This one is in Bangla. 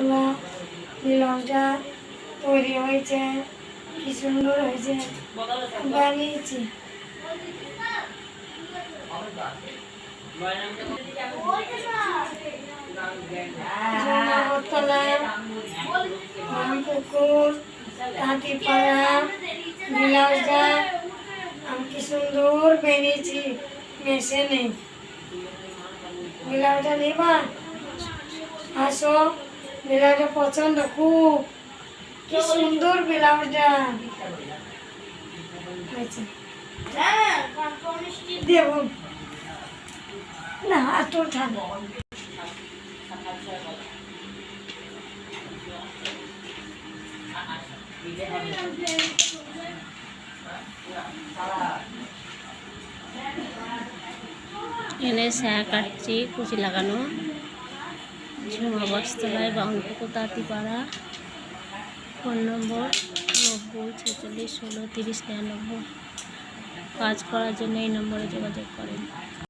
আগরতলা ব্লাউজটা তৈরি হয়েছে, কি সুন্দর হয়েছে, বানিয়েছি। রামপুকুর তাঁতিপাড়া ব্লাউজটা আমি কি সুন্দর বেরিয়েছি, মেশিনে। ব্লাউজটা নেবা আসো। ব্লাউজটা পছন্দ, খুব। কি সুন্দর হয়েছে। দেব না, এত ঠান্ডা। এনে স্যা কাটছি, কুচি লাগানো। ঝুমা বস্তলায় বাউনপুকুর তাঁতিপাড়া ফোন নম্বর নব্বই, ছেচল্লিশ, ষোলো, তিরিশ, নিরানব্বই। কাজ করার জন্য এই নম্বরে যোগাযোগ করেন।